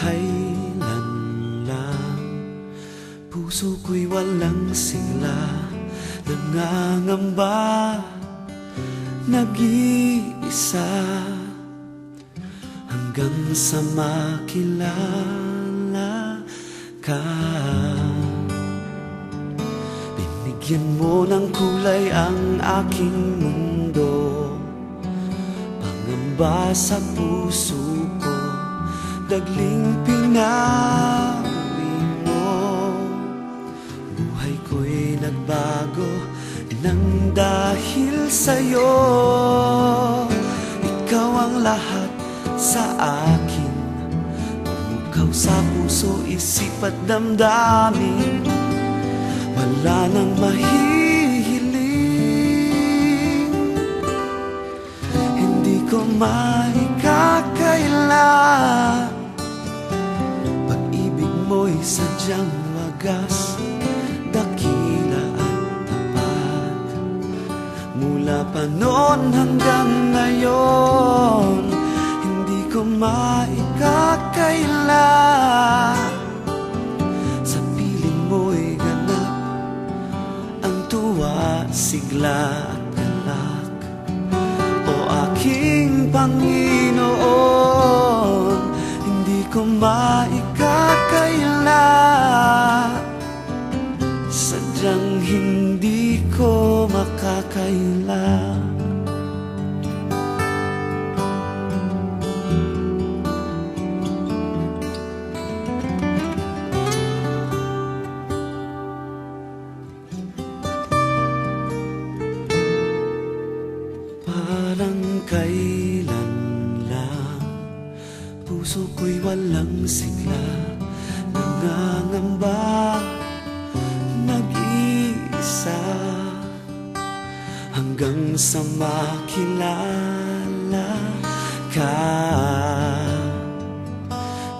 Kailan lang Puso ko'y walang sigla? Nangangamba Nag-iisa. Hanggang sa makilala ka. Binigyan mo ng kulay ang aking mundo. Pangamba sa puso Dagling pinawi mo. Buhay ko'y nagbago Nang dahil sa'yo. Ikaw ang lahat sa akin. Umukaw sa puso, isip at damdamin. Wala nang mahihiling. Hindi ko maikakaila sadyang wagas Dakila at tapat. Mula pa noon hanggang ngayon Hindi ko maikakaila. Sa piling mo'y ganap Ang tuwa, sigla at galak. O aking Panginoon Hindi ko maikakaila makakaila Parang kailan lang Puso ko'y walang sigla. Nangangamba Hanggang sa makilala ka.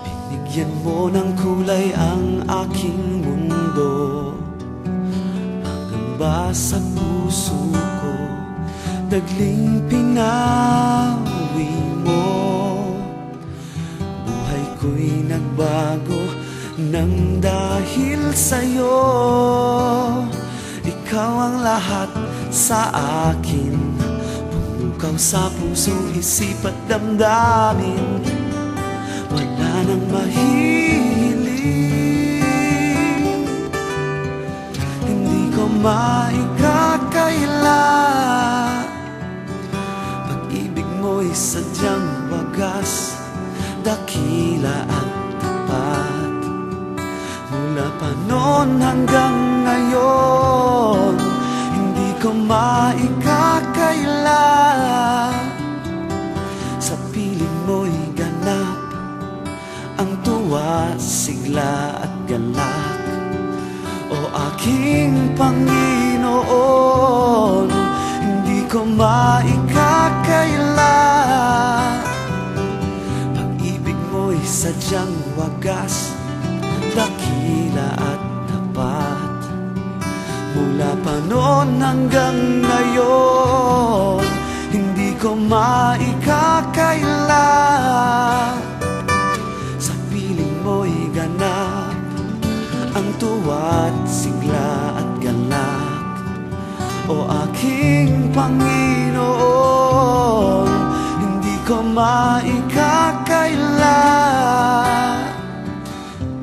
Binigyan mo ng kulay ang aking mundo. Pangamba sa puso ko Dagling pinawi mo? Buhay ko'y nagbago Nang dahil sa'yo. Ikaw ang lahat sa akin. Pumukaw sa puso, isip at damdamin Wala nang mahihiling Hindi ko maikakaila. Pag-ibig mo'y sadyang wagas Dakila at tapat. Mula pa noon hanggang ngayon Ko maikakaila Sa piling mo'y ganap Ang tuwa, sigla at galak. O aking Panginoon Hindi ko maikakaila Pag-ibig mo'y sadyang wagas noon hanggang ngayon Hindi ko maikakaila. Sa piling mo'y ganap ang tuwa't sigla at galak. O aking Panginoon Hindi ko maikakaila.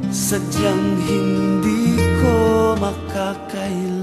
Sadyang hindi ko makakaila